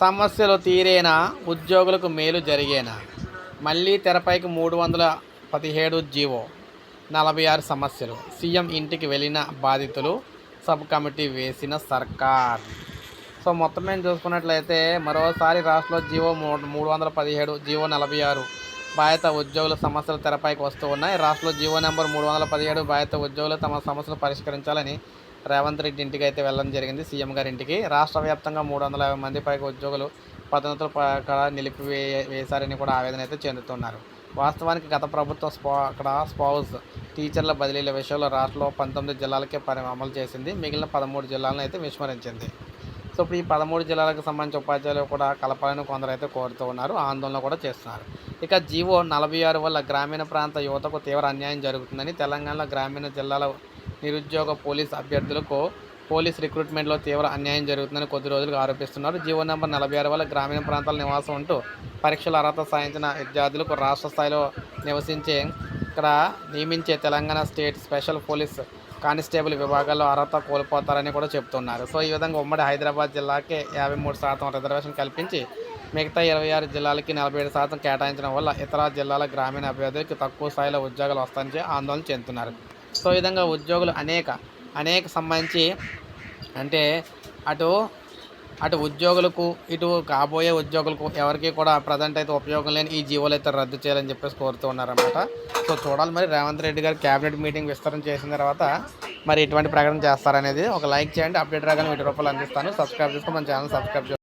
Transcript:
సమస్యలు తీరేనా? ఉద్యోగులకు మేలు జరిగేనా? మళ్ళీ తెరపైకి మూడు వందల పదిహేడు జీవో. నలభై ఆరు సమస్యలు. సీఎం ఇంటికి వెళ్ళిన బాధితులు సబ్ కమిటీ వేసిన సర్కార్. సో మొత్తం మేము చూసుకున్నట్లయితే మరోసారి రాష్ట్రంలో జీవో మూడు మూడు వందల పదిహేడు జీవో నలభై ఆరు బాధిత ఉద్యోగుల సమస్యలు తెరపైకి వస్తూ ఉన్నాయి. రాష్ట్రంలో జీవో నెంబర్ మూడు వందల పదిహేడు బాధిత ఉద్యోగులు తమ సమస్యలు పరిష్కరించాలని రేవంత్ రెడ్డి ఇంటికి అయితే వెళ్ళడం జరిగింది సీఎం గారి ఇంటికి. రాష్ట్ర వ్యాప్తంగా మూడు వందల యాభై మంది పైగా ఉద్యోగులు పదోన్నతులు అక్కడ నిలిపివే వేశారని కూడా ఆవేదన అయితే చెందుతున్నారు. వాస్తవానికి గత ప్రభుత్వం స్పా అక్కడ స్పౌస్ టీచర్ల బదిలీల విషయంలో రాష్ట్రంలో పంతొమ్మిది జిల్లాలకే పరి అమలు చేసింది. మిగిలిన పదమూడు జిల్లాలను అయితే విస్మరించింది. సో ఇప్పుడు ఈ పదమూడు జిల్లాలకు సంబంధించిన ఉపాధ్యాయులు కూడా కలపాలని కొందరు అయితే కోరుతూ ఉన్నారు ఆందోళన కూడా చేస్తున్నారు. ఇక జీవో నలభై ఆరు వల్ల గ్రామీణ ప్రాంత యువతకు తీవ్ర అన్యాయం జరుగుతుందని తెలంగాణలో గ్రామీణ జిల్లాల నిరుద్యోగ పోలీస్ అభ్యర్థులకు పోలీస్ రిక్రూట్మెంట్లో తీవ్ర అన్యాయం జరుగుతుందని కొద్ది రోజులుగా ఆరోపిస్తున్నారు. జీవో నెంబర్ నలభై ఆరు వల్ల గ్రామీణ ప్రాంతాల నివాసం ఉంటూ పరీక్షల అర్హత సాధించిన విద్యార్థులకు రాష్ట్ర స్థాయిలో నివసించే ఇక్కడ నియమించే Telangana state special police constable విభాగాల్లో అర్హత కోల్పోతారని కూడా చెప్తున్నారు సో ఈ విధంగా ఉమ్మడి హైదరాబాద్ జిల్లాకే యాభై మూడు శాతం రిజర్వేషన్ కల్పించి మిగతా ఇరవై ఆరు జిల్లాలకి నలభై ఏడు శాతం కేటాయించడం వల్ల ఇతర జిల్లాల గ్రామీణ అభ్యర్థులకు తక్కువ స్థాయిలో ఉద్యోగాలు వస్తాయని ఆందోళన చెందుతున్నారు. సో ఈ విధంగా ఉద్యోగులు అనేక అనేక సంబంధించి అంటే అటు అటు ఉద్యోగులకు ఇటు కాబోయే ఉద్యోగులకు ఎవరికి కూడా ప్రజెంట్ అయితే ఉపయోగం లేని ఈ జీవోలు అయితే రద్దు చేయాలని చెప్పేసి కోరుతూ ఉన్నారన్నమాట. సో చూడాలి మరి రేవంత్ రెడ్డి గారు క్యాబినెట్ మీటింగ్ విస్తరణ చేసిన తర్వాత మరి ఎటువంటి ప్రకటన చేస్తారనేది ఒక లైక్ చేయండి అప్డేట్ రాగానే వీటి రూపాయలు అందిస్తాను. సబ్స్క్రైబ్ చేసుకుని మన ఛానల్ సబ్స్క్రైబ్